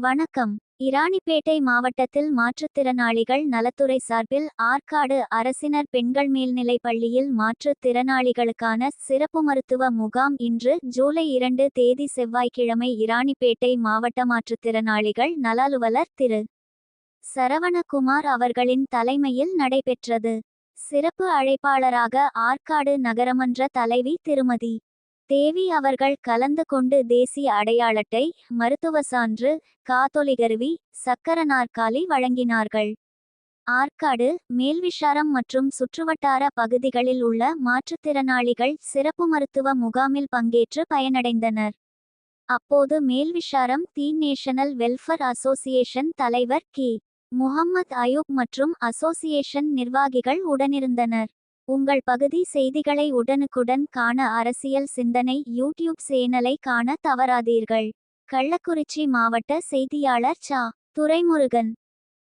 வணக்கம். இராணிப்பேட்டை மாவட்டத்தில் மாற்றுத்திறனாளிகள் நலத்துறை சார்பில் ஆற்காடு அரசினர் பெண்கள் மேல்நிலைப் பள்ளியில் மாற்றுத் திறனாளிகளுக்கான சிறப்பு மருத்துவ முகாம் இன்று ஜூலை இரண்டு தேதி செவ்வாய்க்கிழமை இராணிப்பேட்டை மாவட்ட மாற்றுத்திறனாளிகள் நலாலுவலர் திரு. சரவணகுமார் அவர்களின் தலைமையில் நடைபெற்றது. சிறப்பு அழைப்பாளராக ஆற்காடு நகரமன்ற தலைவி திருமதி. தேவி அவர்கள் கலந்து கொண்டு தேசிய அடையாள அட்டை மருத்துவ சான்று காதொலிகருவி சக்கர நாற்காலி வழங்கினார்கள். ஆற்காடு மேல்விஷாரம் மற்றும் சுற்றுவட்டார பகுதிகளில் உள்ள மாற்றுத்திறனாளிகள் சிறப்பு மருத்துவ முகாமில் பங்கேற்று பயனடைந்தனர். அப்போது Melvisharam the national welfare association தலைவர் கி. முகம்மத் அயூப் மற்றும் அசோசியேஷன் நிர்வாகிகள் உடனிருந்தனர். உங்கள் பகுதி செய்திகளை உடனுக்குடன் காண அரசியல் சிந்தனை யூடியூப் சேனலை காண தவறாதீர்கள். கள்ளக்குறிச்சி மாவட்ட செய்தியாளர் சா. துரைமுருகன்.